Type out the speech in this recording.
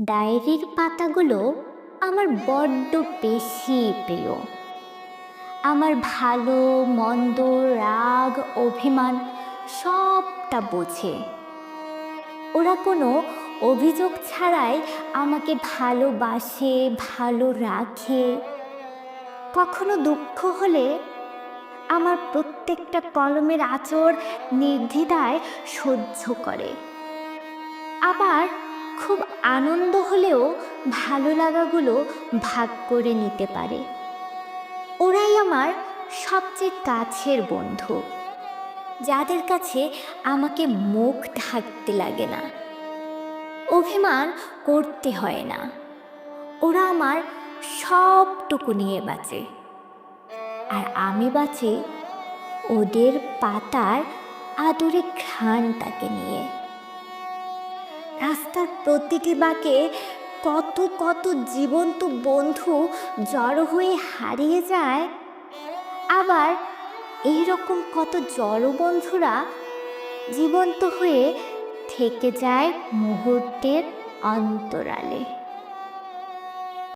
ডায়েরির পাতাগুলো আমার বড্ড বেশি প্রিয়। আমার ভালো, মন্দ, রাগ, অভিমান সবটা বোঝে। ওরা কোনো অভিযোগ ছাড়াই আমাকে ভালোবাসে, ভালো রাখে। কখনো দুঃখ হলে আমার প্রত্যেকটা কলমের আচর নির্দ্বিধায় সহ্য করে। আবার খুব আনন্দ হলেও ভালো লাগাগুলো ভাগ করে নিতে পারে। ওরাই আমার সবচেয়ে কাছের বন্ধু, যাদের কাছে আমাকে মুখ ঢাকতে লাগে না। অভিমান করতে হয় না। ওরা আমার সবটুকু নিয়ে বাঁচে। আর আমি বাঁচি ওদের পাতার আদরে ঘ্রাণটাকে নিয়ে। রাস্তার প্রতিটি বাঁকে কত কত জীবন্ত বন্ধু জড়ো হয়ে হারিয়ে যায়। আবার এই রকম কত জড়ো বন্ধুরা জীবন্ত হয়ে থেকে যায় মুহূর্তের অন্তরালে।